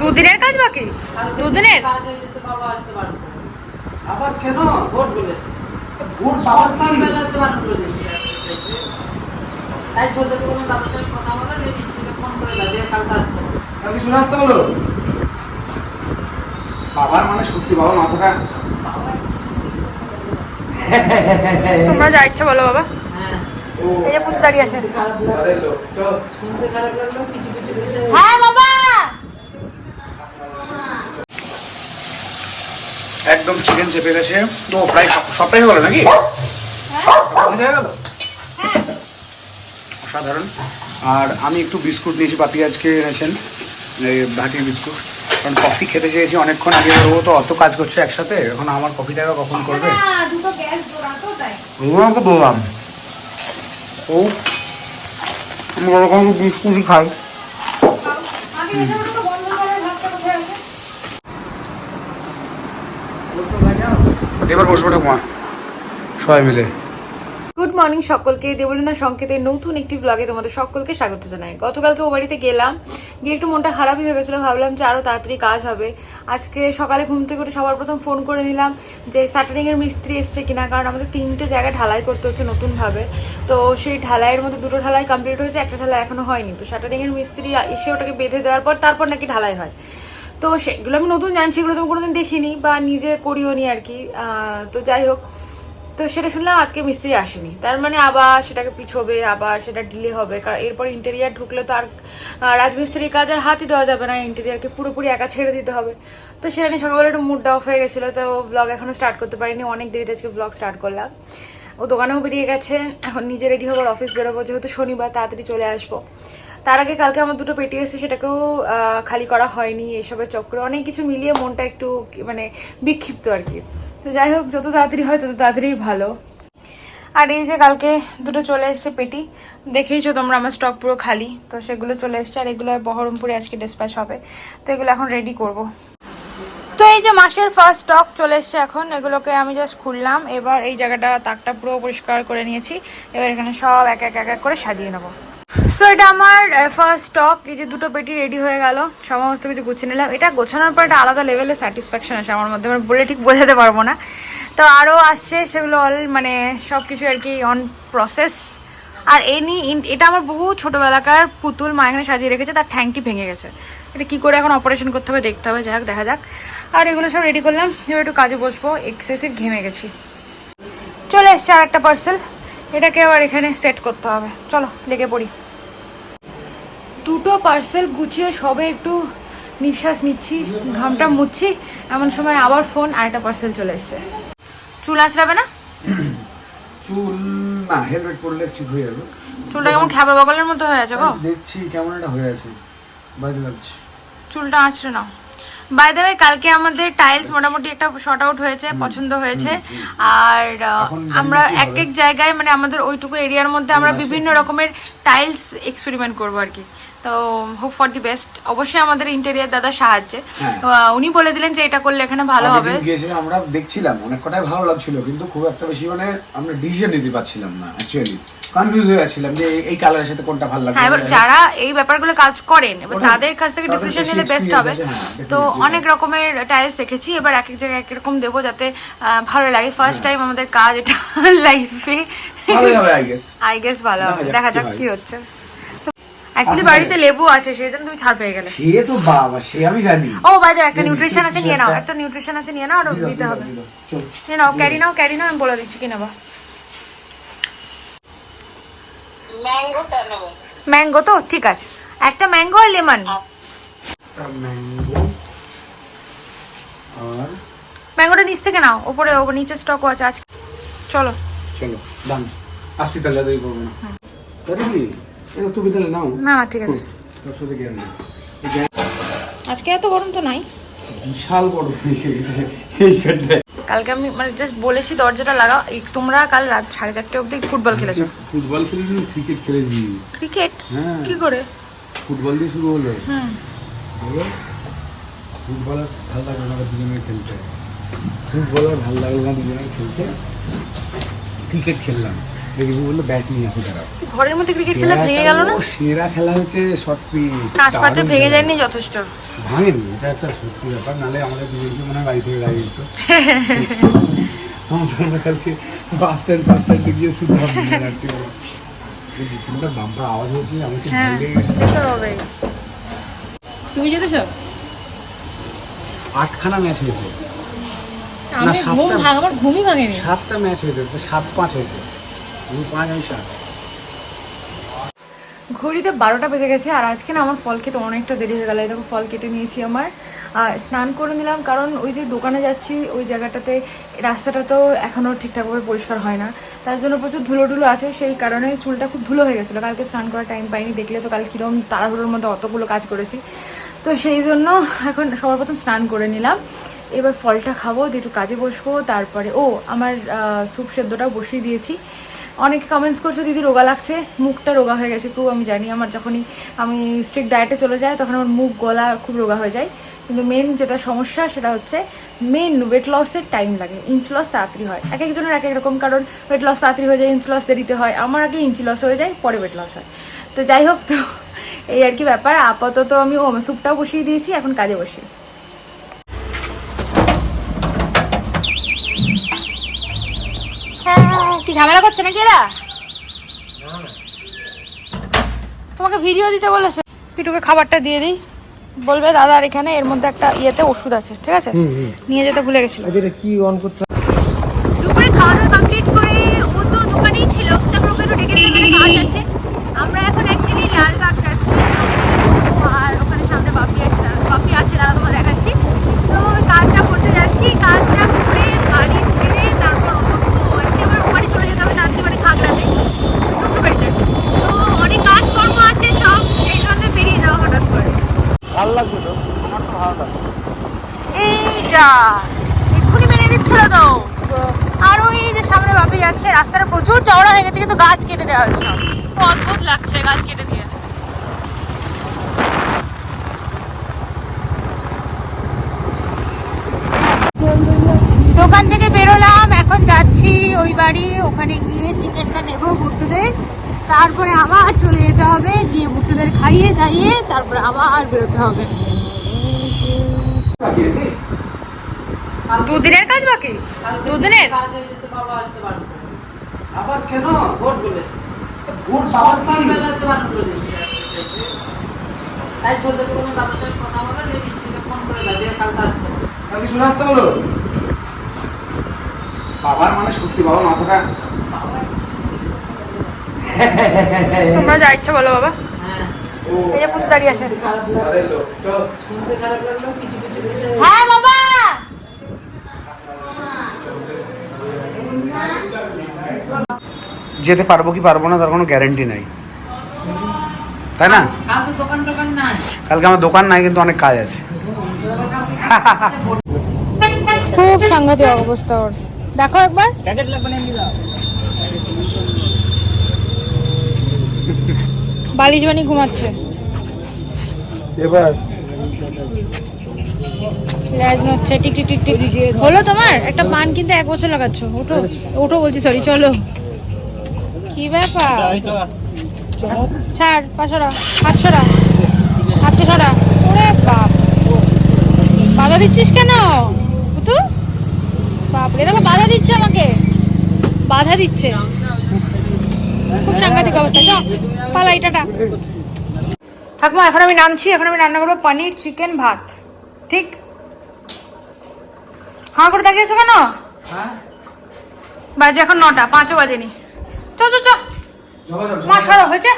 দুদিনের কাজ বাকি? দুদিনের কাজ হয়ে যেতে বাবা আসতে পারবে না। আবার কেন? ভোট বলে ভোট পাওয়ার কি? সকালবেলাতে বারণ করে দিয়েছি। তাই ছোটদের কোনো দাদার সাথে কথা বলে যে মিস্ত্রিকে ফোন করে দাও যে কালকে আসতে হবে। কালকে শুনে আসতে বলো? বাবার মানে সত্যি বাবা মাথাটা তোমরা যা ইচ্ছা বলো বাবা। হ্যাঁ। এই যে পুজো দাঁড়িয়ে আছে। খারাপ লাগল আরে লোক, চল। শুনতে খারাপ লাগল কিছু কিছু বিষয়ে হ্যাঁ বাবা একদম চিকেন চেপে গেছে তো প্রায় সব- সবটাই হলো নাকি? হয়ে। গেল? অসাধারণ। আর আমি একটু বিস্কুট নিয়েছি বাপি আজকে এনেছেন এই ভাটি বিস্কুট। কারণ কফি খেতে চেয়েছি অনেকক্ষণ আগে ও তো অত কাজ করছে একসাথে এখন আমার কফিটাকে কখন করবে? দুটো গ্যাস ওকে বললাম। ও আমি ওরকম বিস্কুটই খাই। আমি এসব তো বন্ধ করে ভাতটা কোথায় আছে এবার বসবো ঠাকুমা সবাই মিলে। গুড মর্নিং সকলকে। দেবলীনা সংকেতের নতুন একটি ব্লগে তোমাদের সকলকে স্বাগত জানাই। গতকালকে ও বাড়িতে গেলাম। গিয়ে একটু মনটা খারাপই হয়ে গেছিল। ভাবলাম যে আরও তাড়াতাড়ি কাজ হবে। আজকে সকালে ঘুম থেকে উঠে সবার প্রথম ফোন করে নিলাম যে স্যাটারিংয়ের মিস্ত্রি এসছে কিনা, কারণ আমাদের তিনটে জায়গায় ঢালাই করতে হচ্ছে নতুনভাবে। তো সেই ঢালাইয়ের মধ্যে দুটো ঢালাই কমপ্লিট হয়েছে, একটা ঢালাই এখনও হয়নি। তো স্যাটারিংয়ের মিস্ত্রি এসে ওটাকে বেঁধে দেওয়ার পর তারপর নাকি ঢালাই হয়। তো সেগুলো আমি নতুন জানছি, এগুলো তো কোনোদিন দেখিনি বা নিজে করিও নি আর কি। তো যাই হোক, তো সেটা শুনলাম আজকে মিস্ত্রি আসেনি। তার মানে আবার সেটাকে পিছোবে, আবার সেটা ডিলে হবে কারণ এরপর ইন্টেরিয়ার ঢুকলে তো আর রাজমিস্ত্রির কাজ আর হাতই দেওয়া যাবে না ইন্টেরিয়ারকে পুরোপুরি একা ছেড়ে দিতে হবে। তো সেটা নিয়ে সকালবেলা একটু মুডটা অফ হয়ে গেছিল, তো ব্লগ এখনও স্টার্ট করতে পারিনি, অনেক দেরিতে আজকে ব্লগ স্টার্ট করলাম। ও দোকানেও বেরিয়ে গেছে, এখন নিজে রেডি হবার অফিস বেরোবো, যেহেতু শনিবার তাড়াতাড়ি চলে আসব। তার আগে কালকে আমার দুটো পেটি এসেছে সেটাকেও খালি করা হয়নি, এসবের চক্করে অনেক কিছু মিলিয়ে মনটা একটু মানে বিক্ষিপ্ত আর কি। তো যাই হোক, যত তাড়াতাড়ি হয় তত তাড়াতাড়ি ভালো। আর এই যে কালকে দুটো চলে এসছে পেটি, দেখেইছো তোমরা আমার স্টক পুরো খালি। তো সেগুলো চলে এসছে, আর এগুলো বহরমপুরে আজকে ডিসপ্যাচ হবে। তো এগুলো এখন রেডি করব। তো এই যে মাসের ফার্স্ট স্টক চলে এসছে এখন, এগুলোকে আমি জাস্ট খুললাম। এবার এই জায়গাটা, তাকটা পুরো পরিষ্কার করে নিয়েছি। এবার এখানে সব এক এক এক করে সাজিয়ে নেব। সো এটা আমার ফার্স্ট স্টক এই যে দুটো পেটি রেডি হয়ে গেল, সমস্ত কিছু গুছিয়ে নিলাম। এটা গোছানোর পর একটা আলাদা লেভেলের স্যাটিসফ্যাকশন আছে আমার মধ্যে মানে বলে ঠিক বোঝাতে পারব না। তো আরও আসছে, সেগুলো অল মানে সব কিছু আর কি অন প্রসেস আর এনি এটা আমার বহু ছোটোবেলাকার পুতুল মা এখানে সাজিয়ে রেখেছে, তার ঠ্যাংটি ভেঙে গেছে। এটা কি করে এখন অপারেশন করতে হবে দেখতে হবে, যাক, দেখা যাক। আর এগুলো সব রেডি করলাম, এবার একটু কাজে বসবো এক্সেসিভ ঘেমে গেছি। চলে এসছে আর একটা পার্সেল এটাকে আবার এখানে সেট করতে হবে। চলো লেগে পড়ি। দুটো পার্সেল গুছিয়ে সবে একটু নিঃশ্বাস নিচ্ছি ঘামটা মুছছি এমন সময় আবার ফোন আর একটা পার্সেল চলে এসছে। চুল আঁচড়াবে না? চুল না হেলমেট পরলে ঠিক হয়ে যাবে। চুলটা কেমন খ্যাপা বগলের মতো হয়ে আছে গো। দেখছি কেমন একটা হয়ে আছে। বাজে লাগছে। চুলটা আঁচড়ে নাও। বাই দ্য কালকে আমাদের টাইলস মোটামুটি একটা শর্ট আউট হয়েছে পছন্দ হয়েছে। আর আমরা এক এক জায়গায় মানে আমাদের ওইটুকু এরিয়ার মধ্যে আমরা বিভিন্ন রকমের টাইলস এক্সপেরিমেন্ট করব আর কি। তো হোপ ফর দি বেস্ট অবশ্যই আমাদের ইন্টেরিয়ার দাদা সাহায্যে। হ্যাঁ। উনি বলে দিলেন যে এটা করলে এখানে ভালো হবে। আমরা দেখছিলাম অনেক কটাই ভালো লাগছিল কিন্তু খুব একটা বেশি মানে আমরা ডিসিশন নিতে পারছিলাম না অ্যাকচুয়ালি কনফিউজ হয়ে যাচ্ছিলাম যে এই কালারের সাথে কোনটা ভালো লাগবে হ্যাঁ এবার যারা এই ব্যাপারগুলো কাজ করেন এবার তাদের কাছ থেকে ডিসিশন নিলে বেস্ট হবে। হ্যাঁ, তো অনেক রকমের টাইলস দেখেছি এবার এক এক জায়গায় এক রকম দেবো যাতে ভালো লাগে। ফার্স্ট টাইম আমাদের কাজ এটা লাইফে আই গেস আই গেস ভালো হবে। দেখা যাক কি হয়। হচ্ছে অ্যাকচুয়ালি বাড়িতে লেবু আছে সেই জন্য তুমি ছাড় পেয়ে গেলে। সে তো বাবা সে আমি জানি। ও বাইরে একটা নিউট্রিশন আছে নিয়ে নাও। একটা- নিউট্রিশন আছে নিয়ে নাও আর দিতে হবে। নিয়ে নাও ক্যারি নাও ক্যারি নাও আমি বলে দিচ্ছি কি নেবা ম্যাঙ্গো তো ঠিক আছে একটা ম্যাঙ্গো আর লেমন ম্যাঙ্গো আর ম্যাঙ্গোটা নিচ থেকে নাও ওপরে ওপর নিচে স্টকও আছে আজকে চলো চলো দাম আসছি তাহলে করব না তাহলে কি এটা তুমি তাহলে নাও না ঠিক আছে তার সাথে জ্ঞান নেই আজকে এত গরম তো নাই বিশাল বড় এইখানটায় কালকে আমি মানে জাস্ট বলেছি দরজাটা লাগাও। তোমরা কাল রাত সাড়ে চারটে অবধি ফুটবল খেলেছো। ফুটবল খেলেছি ক্রিকেট খেলেছি। ক্রিকেট হ্যাঁ। কি করে? ফুটবল দিয়ে শুরু হলো। হুম। ফুটবল আর ভালো লাগল না দুজনে খেলতে? ফুটবল আর ভালো লাগল না দুজনে খেলতে? ক্রিকেট খেললাম। রিভু বলল ব্যাট নিয়ে এসে তারা। ঘরের মধ্যে ক্রিকেট খেলা ভেঙে গেল না? সেরা খেলা হচ্ছে শর্ট পিচ কাঁচ পাত্রে ভেঙে যায়নি যথেষ্ট। ভাঙেনি এটা একটা সত্যি ব্যাপার। নাহলে আমাদের দুজনকে মনে হয় বাড়ি থেকে গাড়ি দিত আমাদের কালকে বাস স্ট্যান্ড বাস স্ট্যান্ডে গিয়ে শুধু রাখতে হবে বাম্পার আওয়াজ হচ্ছে আমাকে হ্যাঁ তুমি যেতেছো আটখানা ম্যাচ হয়েছে। ঘুম সাতটা। ঘুমই ভাঙেনি। সাতটা ম্যাচ হয়েছে সাত পাঁচ হয়েছে। ঘড়িতে বারোটা বেজে গেছে, আর আজকে না আমার ফল খেতে অনেকটা দেরি হয়ে গেল। দেখো, ফল কেটে নিয়েছি আমার। আর স্নান করে নিলাম, কারণ ওই যে দোকানে যাচ্ছি, ওই জায়গাটাতে রাস্তাটা তো এখনও ঠিকঠাকভাবে পরিষ্কার হয় না। তার জন্য প্রচুর ধুলো ধুলো আছে, সেই কারণে চুলটা খুব ধুলো হয়ে গেছিল। কালকে স্নান করার টাইম পাইনি, দেখলে তো কাল কিরম তাড়াহুড়োর মধ্যে অতগুলো কাজ করেছি। তো সেই জন্য এখন সবার প্রথম স্নান করে নিলাম। এবার ফলটা খাব একটু কাজে বসবো, তারপরে, ও, আমার স্যুপ সেদ্ধটাও বসিয়ে দিয়েছি। অনেকে কমেন্টস করছ, দিদি, রোগা লাগছে? মুখটা রোগা হয়ে গেছে খুব, আমি জানি আমার যখনই আমি স্ট্রিক্ট ডায়েটে চলে যাই, তখন আমার মুখ, গলা খুব রোগা হয়ে যায়। কিন্তু মেন যেটা সমস্যা, সেটা হচ্ছে মেন ওয়েট লসের টাইম লাগে। ইঞ্চ লস তাড়াতাড়ি হয়। এক একজনের এক এক রকম, কারণ ওয়েট লস তাড়াতাড়ি হয়ে যায় ইঞ্চ লস দেরিতে হয়। আমার আগে ইঞ্চি লস হয়ে যায়, পরে ওয়েট লস হয়। তো যাই হোক, তো এই আর কি ব্যাপার। আপাতত আমি ও স্যুপটাও বসিয়ে দিয়েছি, এখন কাজে বসি। কি ঝামেলা করছে নাকি এরা? তোমাকে ভিডিও দিতে বলেছে। পিটুকে খাবারটা দিয়ে দিই। বলবে দাদা এখানে এর মধ্যে একটা ইয়েতে ওষুধ আছে ঠিক আছে? নিয়ে যেতে ভুলে গেছিল। এটা কি অন করতে দুপুরে খাওয়া দাওয়া কমপ্লিট করে ও তো দোকানেই ছিল তারপর ওকে একটু ডেকে নিয়ে ওখানে কাজ আছে আমরা এখন অ্যাকচুয়ালি লালবাগ যাচ্ছি আর ওখানে সামনে বাপি আছে দাঁড়া- বাপি আছে দাঁড়া তোমার দেখাচ্ছি তো ওই কাজটা করতে যাচ্ছি কাজটা করে বাড়ি ফিরে তারপর অন্য কিছু আজকে আমার বাড়ি চলে যেতে হবে নাতি বাড়ি খাগড়াতে শ্বশুরবাড়িতে তো অনেক কাজকর্ম আছে সব সেই জন্য বেরিয়ে যাওয়া হঠাৎ করে ভালো লাগছে তো? আমার তো ভালো লাগছে। এই যা এক্ষুনি মেরে দিচ্ছিল তো। আর ওই যে সামনে বাপি যাচ্ছে রাস্তাটা প্রচুর চওড়া হয়ে গেছে কিন্তু গাছ কেটে দেওয়া হয়েছে অদ্ভুত লাগছে গাছ কেটে দিয়ে। দোকান থেকে বেরোলাম এখন যাচ্ছি ওই বাড়ি ওখানে গিয়ে চিকেনটা নেব ভুট্টুদের তারপরে আবার চলে যেতে হবে গিয়ে খাইয়ে দাইয়ে তারপরে আবার বেরোতে হবে। দুদিনের কাজ বাকি? দুদিনের? আবার কেন? ভোট বলে। ভোট কি? তাই ছোটদের কোনো দাদার সাথে কথা বলে যে মিস্ত্রিকে ফোন করে কালকে আসতে হবে। কালকে চলে আসতে বলো। বাবার মানে সত্যি বাবা মাথাটা। তোমরা যা ইচ্ছা বলো বাবা। এই যে পুতু দাঁড়িয়ে আছে। হ্যাঁ বাবা! যেতে পারব কি পারব না তার কোনো গ্যারান্টি নাই। তাই না? কালকে আমার দোকান নাই কিন্তু অনেক কাজ আছে। খুব সাংঘাতিক অবস্থা ওর। দেখো একবার। বালিশ বানি ঘুমাচ্ছে। এবার? ল্যাজ নচ্ছে টিক টিক টিক টিক। হলো তোমার? একটা পান কিনতে এক বছর লাগাচ্ছ। ওঠো ওঠো বলছি সরি চলো। কি ব্যাপার? ছাড় পাঁচশোটা পাঁচশোটা হাতটা ছড়া ওরে বাপ। বাধা দিচ্ছিস কেন? তু বাপরে দেখো বাধা দিচ্ছে আমাকে। বাধা দিচ্ছে। খুব সাংঘাতিক অবস্থা। চ পালা এটাটা ঠাকুমা এখন আমি নামছি এখন আমি রান্না করব পনির চিকেন ভাত। ঠিক? হাঁ করে তাকিয়েছো কেন? হ্যাঁ বাজে এখন নটা পাঁচও বাজেনি। চ চ চ মা সরো হয়েছে?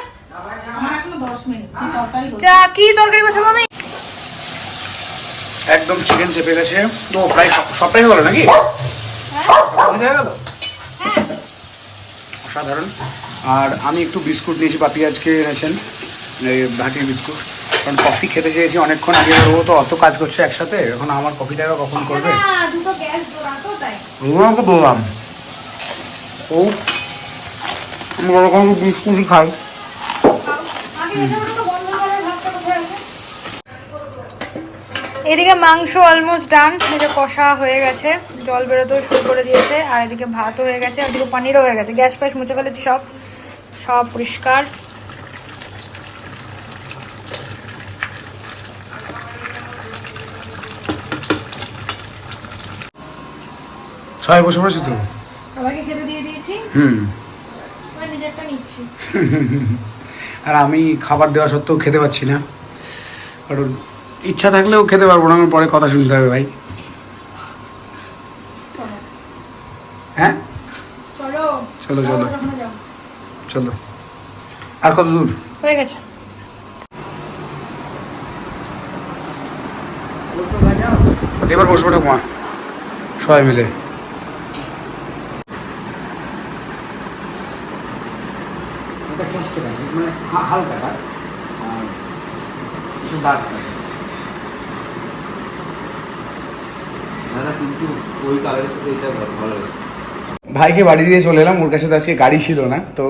আমার এখনও দশ মিনিট কি তরকারি করতে যা কি তরকারি বসে মামি একদম চিকেন চেপে গেছে। তো প্রায় সব- সবটাই হলো নাকি? হয়ে। গেল? অসাধারণ। আর আমি একটু বিস্কুট নিয়েছি বাপি আজকে এনেছেন। এই ভাটির বিস্কুট। কারণ কফি খেতে চেয়েছি অনেকক্ষণ আগে ও তো অত কাজ করছে একসাথে এখন আমার কফিটাকে কখন করবে? ওকে বললাম। ও আমি ওরকম বিস্কুটই খাই। এদিকে মাংস অলমোস্ট ডান এটা কষা হয়ে গেছে জল বেরোতেও শুরু করে দিয়েছে আর এদিকে ভাতও হয়ে গেছে ওদিকে পানিরও হয়ে গেছে। গ্যাস ফ্যাস মুছে ফেলেছি সব। সব পরিষ্কার। সবাই বসে পড়েছি তো। সবাইকে খেতে দিয়ে দিয়েছি। হুম। নিজেরটা নিচ্ছি। আর আমি খাবার দেওয়া সত্ত্বেও খেতে পাচ্ছি না। কারণ ইচ্ছা থাকলেও খেতে পারব না আমার পরে কথা শুনতে হবে ভাই। হ্যাঁ? চলো। চলো চলো। আর কত দূর? হয়ে গেছে। এবার বসবো ঠাকুমা। সবাই মিলে। মানে দাগটা না। না কিন্তু ওই কালারের সাথে এটা ভালো- ভালো লাগে। ভাইকে বাড়ি দিয়ে চলে এলাম, ওর কাছে তো আজকে গাড়ি ছিল না, তো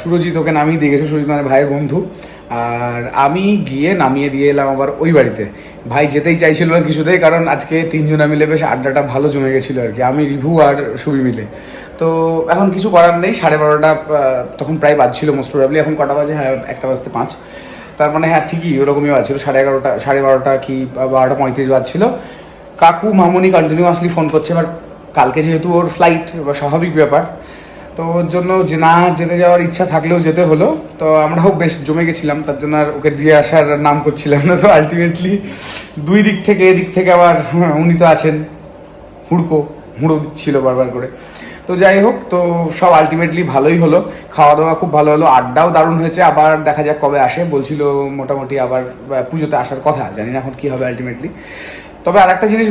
সুরজিৎ ওকে নামিয়ে দিয়ে গেছে, সুরজিৎ মানে ভাইয়ের বন্ধু। আর আমি গিয়ে নামিয়ে দিয়ে এলাম আবার ওই বাড়িতে। ভাই যেতেই চাইছিল না কিছুতেই, কারণ আজকে তিনজনা মিলে বেশ আড্ডাটা ভালো জমে গেছিল আর কি, আমি, রিভু আর সুবি মিলে। তো এখন কিছু করার নেই, সাড়ে বারোটা তখন প্রায় বাজছিল মোস্ট প্রবাবলি এখন কটা বাজে? হ্যাঁ একটা বাজতে পাঁচ। তার মানে হ্যাঁ ঠিকই, ওরকমই বাজছিল, সাড়ে এগারোটা, সাড়ে বারোটা কি, বারোটা পঁয়ত্রিশ বাজছিল। কাকু, মামুনি কন্টিনিউয়াসলি ফোন করছে, এবার কালকে যেহেতু ওর ফ্লাইট এবার স্বাভাবিক ব্যাপার। তো ওর জন্য যে না যেতে যাওয়ার ইচ্ছা থাকলেও যেতে হলো। তো আমরাও বেশ জমে গেছিলাম, তার জন্য আর ওকে দিয়ে আসার নাম করছিলাম না। তো আলটিমেটলি দুই দিক থেকে, এদিক থেকে আবার উনি তো আছেন, হুড়কো, হুড়ো দিচ্ছিল বারবার করে। তো যাই হোক, তো সব আলটিমেটলি ভালোই হলো। খাওয়া দাওয়া খুব ভালো হলো। আড্ডাও দারুণ হয়েছে। আবার দেখা যাক কবে আসে। বলছিল মোটামুটি আবার পুজোতে আসার কথা। জানি না এখন কি হবে আলটিমেটলি তবে আর একটা জিনিস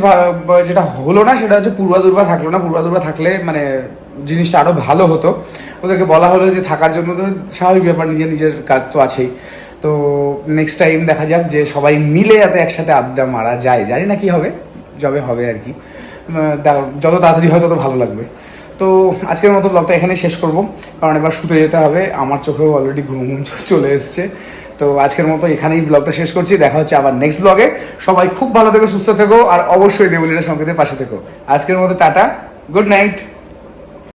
যেটা হলো না, সেটা হচ্ছে পূর্বা দুর্বা থাকল না। পূর্বা দুর্বা থাকলে মানে জিনিসটা আরও ভালো হতো। ওদেরকে বলা হলো যে থাকার জন্য তো স্বাভাবিক ব্যাপার, নিজের নিজের কাজ তো আছেই। তো নেক্সট টাইম দেখা যাক যে সবাই মিলে যাতে একসাথে আড্ডা মারা যায়। জানি না কি হবে, যবে হবে আর কি। যত তাড়াতাড়ি হয় তত ভালো লাগবে। তো আজকের মতো ব্লগটা এখানেই শেষ করব। কারণ এবার শুতে যেতে হবে। আমার চোখেও অলরেডি ঘুম ঘুম চলে এসছে। তো আজকের মতো এখানেই ব্লগটা শেষ করছি। দেখা হচ্ছে আবার নেক্সট ব্লগে সবাই খুব ভালো থেকো, সুস্থ থেকো, আর অবশ্যই দেবলীরা সংকেতের পাশে থেকো। আজকের মতো টাটা, গুড নাইট।